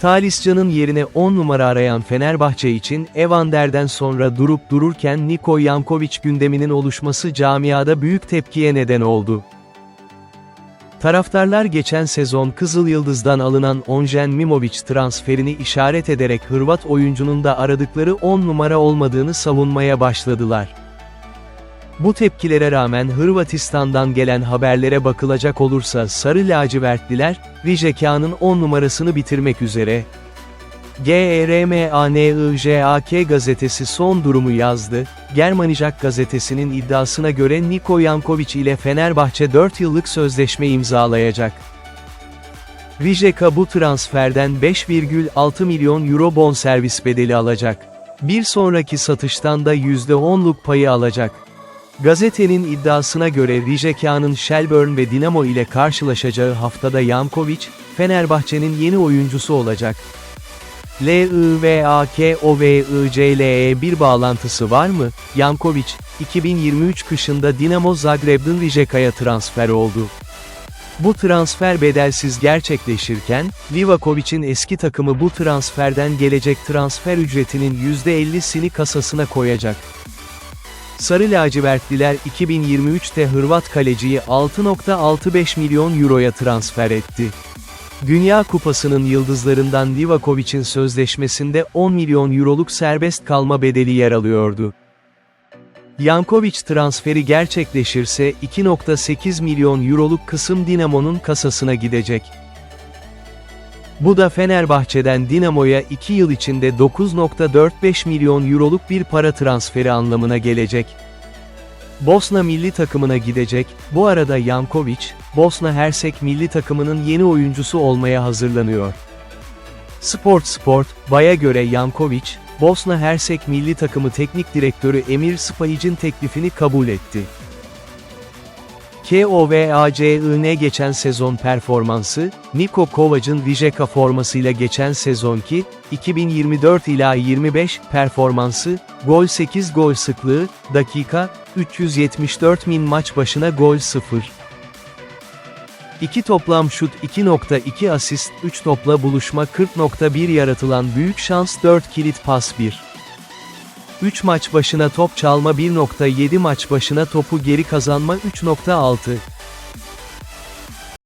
Talisca'nın yerine 10 numara arayan Fenerbahçe için Evander'den sonra durup dururken Niko Yankovic gündeminin oluşması camiada büyük tepkiye neden oldu. Taraftarlar geçen sezon Kızıl Yıldız'dan alınan Onjen Mimovic transferini işaret ederek Hırvat oyuncunun da aradıkları 10 numara olmadığını savunmaya başladılar. Bu tepkilere rağmen Hırvatistan'dan gelen haberlere bakılacak olursa Sarı Lacivertliler, Rijeka'nın 10 numarasını bitirmek üzere. E GERMANIJAK gazetesi son durumu yazdı, Germanijak gazetesinin iddiasına göre Niko Yankovic ile Fenerbahçe 4 yıllık sözleşme imzalayacak. Rijeka bu transferden 5,6 milyon euro bonservis bedeli alacak. Bir sonraki satıştan da %10'luk payı alacak. Gazetenin iddiasına göre Rijeka'nın Shelburne ve Dinamo ile karşılaşacağı haftada Yankovic, Fenerbahçe'nin yeni oyuncusu olacak. LIVAKOVICLE bir bağlantısı var mı? Yankovic, 2023 kışında Dinamo Zagreb'den Rijeka'ya transfer oldu. Bu transfer bedelsiz gerçekleşirken, Livakovic'in eski takımı bu transferden gelecek transfer ücretinin %50'sini kasasına koyacak. Sarı lacivertliler 2023'te Hırvat kaleciyi 6.65 milyon euroya transfer etti. Dünya Kupası'nın yıldızlarından Livakovic'in sözleşmesinde 10 milyon euroluk serbest kalma bedeli yer alıyordu. Yankovic transferi gerçekleşirse 2.8 milyon euroluk kısım Dinamo'nun kasasına gidecek. Bu da Fenerbahçe'den Dinamo'ya 2 yıl içinde 9.45 milyon euroluk bir para transferi anlamına gelecek. Bosna milli takımına gidecek, bu arada Yankovic, Bosna Hersek milli takımının yeni oyuncusu olmaya hazırlanıyor. Sport Sport, Bay'a göre Yankovic, Bosna Hersek milli takımı teknik direktörü Emir Spahic'in teklifini kabul etti. KOVACIN geçen sezon performansı, Niko Kovac'ın Rijeka formasıyla geçen sezonki, 2024 ila 25 performansı, gol 8 gol sıklığı, dakika, 374 min maç başına gol 0. 2 toplam şut 2.2 asist 3 topla buluşma 40.1 yaratılan büyük şans 4 kilit pas 1. 3 maç başına top çalma 1.7 maç başına topu geri kazanma 3.6.